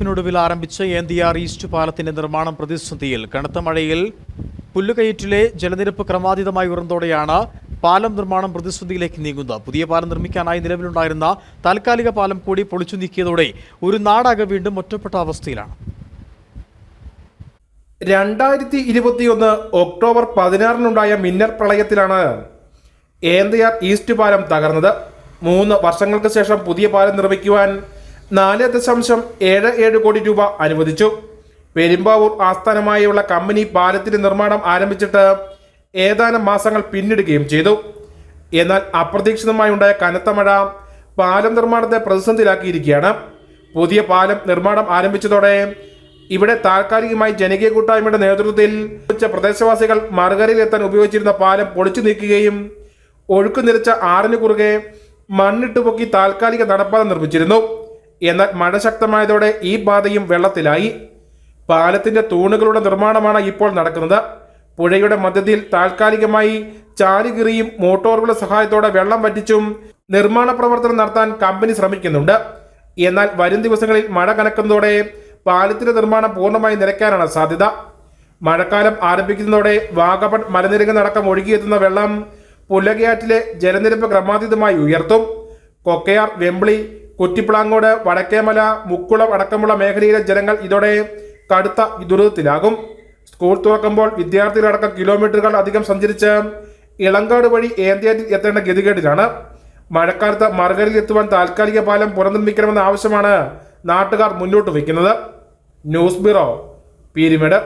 കാത്തിരിപ്പിനൊടുവിൽ ആരംഭിച്ച ഏന്തിയാർ ഈസ്റ്റ് പാലത്തിന്റെ നിർമ്മാണം പ്രതിസന്ധിയിൽ കനത്ത മഴയിൽ പുല്ലുകയറ്റിലെ ജലനിരപ്പ് ക്രമാതീതമായി ഉയർന്നതോടെയാണ് പാലം നിർമ്മാണം പ്രതിസന്ധിയിലേക്ക് നീങ്ങുന്നത്. പുതിയ പാലം നിർമ്മിക്കാനായി നിലവിലുണ്ടായിരുന്ന താൽക്കാലിക പാലം കൂടി പൊളിച്ചു നീക്കിയതോടെ ഒരു നാടാകെ വീണ്ടും ഒറ്റപ്പെട്ട അവസ്ഥയിലാണ്. രണ്ടായിരത്തി ഇരുപത്തിയൊന്ന് ഒക്ടോബർ പതിനാറിനുണ്ടായ മിന്നർ പ്രളയത്തിലാണ് ഏന്തയാർ ഈസ്റ്റ് പാലം തകർന്നത്. മൂന്ന് വർഷങ്ങൾക്ക് ശേഷം പുതിയ പാലം നിർമ്മിക്കുവാൻ നാല് ദശാംശം ഏഴ് ഏഴ് കോടി രൂപ അനുവദിച്ചു. പെരുമ്പാവൂർ ആസ്ഥാനമായുള്ള കമ്പനി പാലത്തിന്റെ നിർമ്മാണം ആരംഭിച്ചിട്ട് ഏതാനും മാസങ്ങൾ പിന്നിടുകയും ചെയ്തു. എന്നാൽ അപ്രതീക്ഷിതമായി ഉണ്ടായ കനത്ത മഴ പാലം നിർമ്മാണത്തെ പ്രതിസന്ധിയിലാക്കിയിരിക്കുകയാണ്. പുതിയ പാലം നിർമ്മാണം ആരംഭിച്ചതോടെ ഇവിടെ താൽക്കാലികമായി ജനകീയ കൂട്ടായ്മയുടെ നേതൃത്വത്തിൽ പ്രദേശവാസികൾ മറുകരയിലെത്താൻ ഉപയോഗിച്ചിരുന്ന പാലം പൊളിച്ചു നീക്കുകയും ഒഴുക്കു നിരച്ച ആറിന് കുറുകെ മണ്ണിട്ട് പൊക്കി താൽക്കാലിക നടപ്പാത നിർമ്മിച്ചിരുന്നു. എന്നാൽ മഴ ശക്തമായതോടെ ഈ പാതയും വെള്ളത്തിലായി. പാലത്തിന്റെ തൂണുകളുടെ നിർമ്മാണമാണ് ഇപ്പോൾ നടക്കുന്നത്. പുഴയുടെ മധ്യത്തിൽ താൽക്കാലികമായി ചാലുകിറിയും മോട്ടോറുകളുടെ സഹായത്തോടെ വെള്ളം വറ്റിച്ചും നിർമ്മാണ പ്രവർത്തനം നടത്താൻ കമ്പനി ശ്രമിക്കുന്നുണ്ട്. എന്നാൽ വരും ദിവസങ്ങളിൽ മഴ കനക്കുന്നതോടെ പാലത്തിന്റെ നിർമ്മാണം പൂർണമായി നിരക്കാനാണ് സാധ്യത. മഴക്കാലം ആരംഭിക്കുന്നതോടെ വാഗപൺ മലനിരങ്ങ് ഒഴുകിയെത്തുന്ന വെള്ളം പുല്ലകയാറ്റിലെ ജലനിരപ്പ് ക്രമാതീതമായി ഉയർത്തും. കൊക്കയാർ വെമ്പിളി കുറ്റിപ്പിളാങ്ങോട് വടക്കേമല മുക്കുളം അടക്കമുള്ള മേഖലയിലെ ജനങ്ങൾ ഇതോടെ കടുത്ത ദുരിതത്തിലാകും. സ്കൂൾ തുറക്കുമ്പോൾ വിദ്യാർത്ഥികളടക്കം കിലോമീറ്ററുകൾ അധികം സഞ്ചരിച്ച് ഇളങ്കാട് വഴി ഏന്തിയാറ്റിൽ എത്തേണ്ട ഗതികേടിലാണ്. മഴക്കാലത്ത് മറുകരയിൽ എത്തുവാൻ താൽക്കാലിക പാലം പുനർനിർമ്മിക്കണമെന്ന ആവശ്യമാണ് നാട്ടുകാർ മുന്നോട്ട് വയ്ക്കുന്നത്. News bureau Peermade.